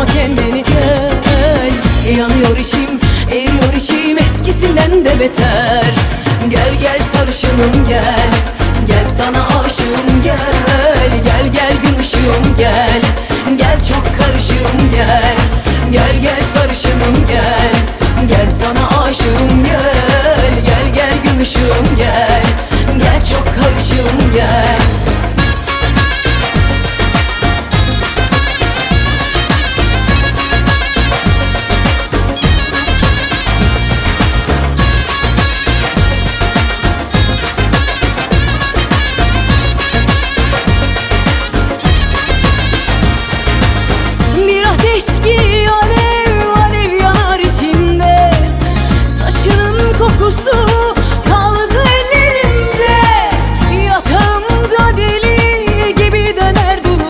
Yorma kendini gel. Yanıyor içim eriyor içim. Eskisinden de beter. Gel gel sarışınım gel. Gel sana aşığım gel. Gel gel gün ışığım gel. Gel çok karışığım gel. Gel gel sarışınım gel. Gel sana aşığım gel. Gel gel gün ışığım gel. Gel çok karışığım gel. içki alev alev yanar içimde Saçının kokusu